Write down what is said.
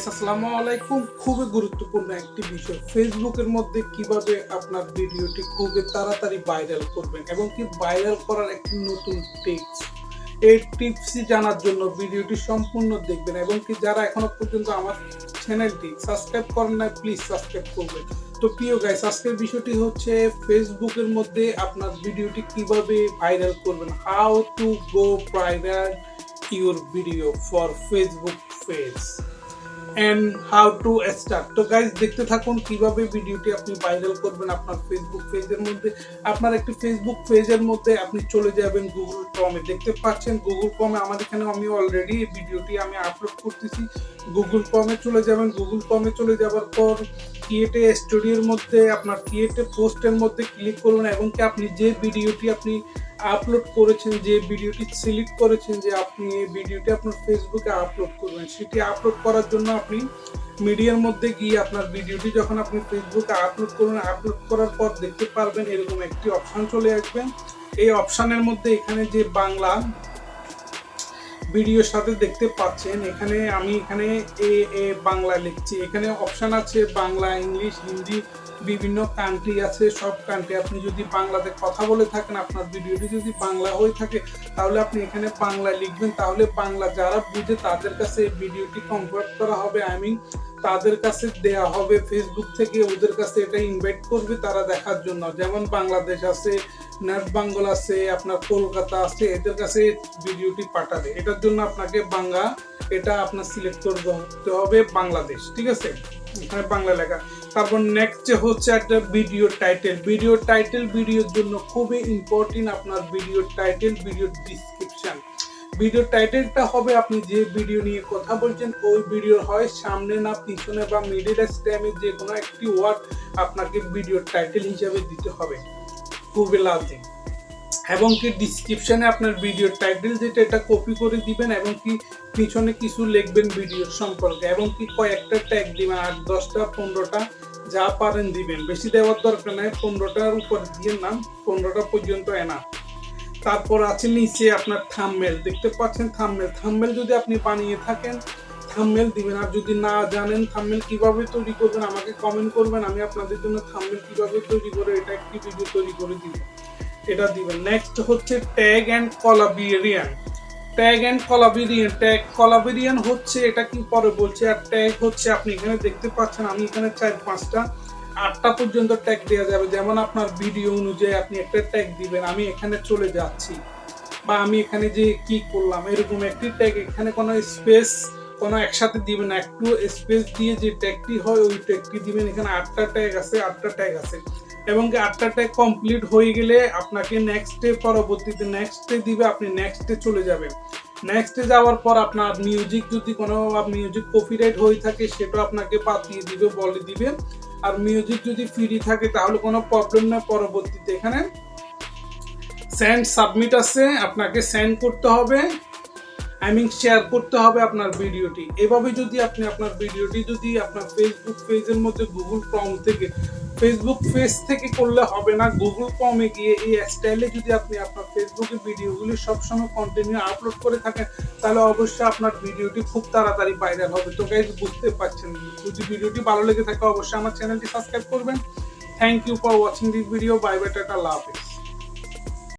Guys আসসালামু আলাইকুম। খুবই গুরুত্বপূর্ণ একটি বিষয়। ফেসবুকের মধ্যে কীভাবে আপনার ভিডিওটি খুবই তাড়াতাড়ি ভাইরাল করবেন এবং কি ভাইরাল করার একটি নতুন টিপস এই টিপসই জানার জন্য ভিডিওটি সম্পূর্ণ দেখবেন এবং কি যারা এখনও পর্যন্ত আমার চ্যানেলটি সাবস্ক্রাইব করেন না প্লিজ সাবস্ক্রাইব করবেন। তো প্রিয় গাইস আজকের বিষয়টি হচ্ছে ফেসবুকের মধ্যে আপনার ভিডিওটি কীভাবে ভাইরাল করবেন how to go viral your video for Facebook page and how to start তো গাইজ দেখতে থাকুন কীভাবে ভিডিওটি আপনি ভাইরাল করবেন আপনার ফেসবুক পেজের মধ্যে। আপনার একটি ফেসবুক পেজের মধ্যে আপনি চলে যাবেন গুগল ক্রমে দেখতে পাচ্ছেন গুগল ক্রমে আমার এখানে আমি অলরেডি এই ভিডিওটি আমি আপলোড করতেছি। গুগল ক্রমে চলে যাবেন। গুগল ক্রমে চলে যাওয়ার পর ক্রিয়েটে স্টুডিওর মধ্যে, আপনার ক্রিয়েটে পোস্টের মধ্যে ক্লিক করুন এবং কি আপনি যে ভিডিওটি আপনি আপলোড করেছেন, যে ভিডিওটি সিলেক্ট করেছেন, যে আপনি এই ভিডিওটি আপনার ফেসবুকে আপলোড করবেন। সেটি আপলোড করার জন্য আপনি মিডিয়ার মধ্যে গিয়ে আপনার ভিডিওটি যখন আপনি ফেসবুকে আপলোড করবেন আপলোড করার পর দেখতে পারবেন এরকম একটি অপশান চলে আসবেন এই অপশানের মধ্যে এখানে যে বাংলা ভিডিওর সাথে দেখতে পাচ্ছেন, এখানে আমি এখানে এ এ, বাংলা লিখছি। এখানে অপশান আছে বাংলা, ইংলিশ, হিন্দি, বিভিন্ন কান্ট্রি আছে। সব কান্ট্রি আপনি যদি বাংলাতে কথা বলে থাকেন, আপনার ভিডিওটি যদি বাংলা হয়ে থাকে, তাহলে আপনি এখানে বাংলা লিখবেন। তাহলে বাংলা যারা বুঝে তাদের কাছে ভিডিওটি কনভার্ট করা হবে। আই মিন তাদের কাছে দেয়া হবে ফেসবুক থেকে, ওদের কাছে এটা ইনভাইট করবে তারা দেখার জন্য। যেমন বাংলাদেশ আছে নেট বাঙ্গল আছে, আপনার কলকাতা আছে, এদের কাছে ভিডিওটি পাঠাবে। এটার জন্য আপনাকে বাংলা, এটা আপনার সিলেক্ট করতে হবে বাংলাদেশ, ঠিক আছে? এখানে বাংলা লেখা। তারপর নেক্সট যে হচ্ছে একটা ভিডিও টাইটেল ভিডিও টাইটেল ভিডিওর জন্য খুবই ইম্পর্টেন্ট আপনার video title video description video টাইটেলটা হবে, আপনি যে ভিডিও নিয়ে কথা বলছেন, ওই ভিডিও হয় সামনে না পিছনে বা মিডিল স্ট্যামে যে কোনো একটি ওয়ার্ড আপনাকে ভিডিও টাইটেল হিসাবে দিতে হবে। খুবই লাজিং। এবং কি ডিসক্রিপশনে আপনার ভিডিও টাইটেল যেটা, এটা কপি করে দিবেন এবং কি পিছনে কিছু লিখবেন ভিডিওর সম্পর্কে। এবং কি কয়েকটা ট্যাগ দিবেন, আট, দশটা, পনেরোটা, যা পারেন দিবেন। বেশি দেওয়ার দরকার নাই, পনেরোটার উপর দিয়ে নাম, পনেরোটা পর্যন্ত এনা তারপর আছে নিচে আপনার থামমেল দেখতে পাচ্ছেন থামমেল থামমেল যদি আপনি বানিয়ে থাকেন থামমেল দিবেন। আর যদি না জানেন থামমেল কীভাবে তৈরি করবেন, আমাকে কমেন্ট করবেন। আমি আপনাদের জন্য থামমেল কীভাবে তৈরি করে, এটা একটি ভিডিও তৈরি করে দিব। এটা দিবেন। নেক্সট হচ্ছে tag and কলাবিরিয়ান tag and কলাবিরিয়ান tag কলাবিরিয়ান হচ্ছে, এটা কি পরে বলছে, আর ট্যাগ হচ্ছে, আপনি এখানে দেখতে পাচ্ছেন, আমি এখানে চার পাঁচটা আটটা পর্যন্ত ট্যাগ দেওয়া যাবে। যেমন আপনার ভিডিও অনুযায়ী আপনি একটা ট্যাগ দিবেন, আমি এখানে চলে যাচ্ছি বা আমি এখানে যে কি করলাম, এরকম একটি ট্যাগ এখানে কোনো স্পেস কোনো একসাথে দিবেন না। একটু স্পেস দিয়ে যে ট্যাগটি হয়, ওই ট্যাগটি দিবেন। এখানে আটটা ট্যাগ আছে, আটটা ট্যাগ আছে। এবং আটটা ট্যাগ কমপ্লিট হয়ে গেলে আপনাকে নেক্সটে পরবর্তীতে নেক্সটে দিবে, আপনি নেক্সটে চলে যাবেন। নেক্সটে যাওয়ার পর আপনার মিউজিক যদি কোনো মিউজিক কপিরাইট হয়ে থাকে, সেটা আপনাকে বাতিয়ে দিবে, বলে দিবে। আর মিউজিক যদি ফ্রি থাকে, তাহলে কোনো প্রবলেম না পরবর্তীতে। এখানে সেন্ড সাবমিট আছে, আপনাকে সেন্ড করতে হবে আই মিন শেয়ার করতে হবে আপনার ভিডিওটি এভাবে যদি আপনি আপনার ভিডিওটি যদি আপনার ফেসবুক পেজের মধ্যে গুগল ক্রম থেকে ফেসবুক পেজ থেকে করলে হবে না। গুগল ক্রমে গিয়ে এই স্টাইলে যদি আপনি আপনার ফেসবুকে ভিডিওগুলি সবসময় কন্টিনিউ আপলোড করে থাকেন, তাহলে অবশ্যই আপনার ভিডিওটি খুব তাড়াতাড়ি ভাইরাল হবে। তো গাইজ বুঝতে পারছেন যদি ভিডিওটি ভালো লেগে থাকে, অবশ্যই আমার চ্যানেলটি সাবস্ক্রাইব করবেন। Thank you for watching this video bye bye tata love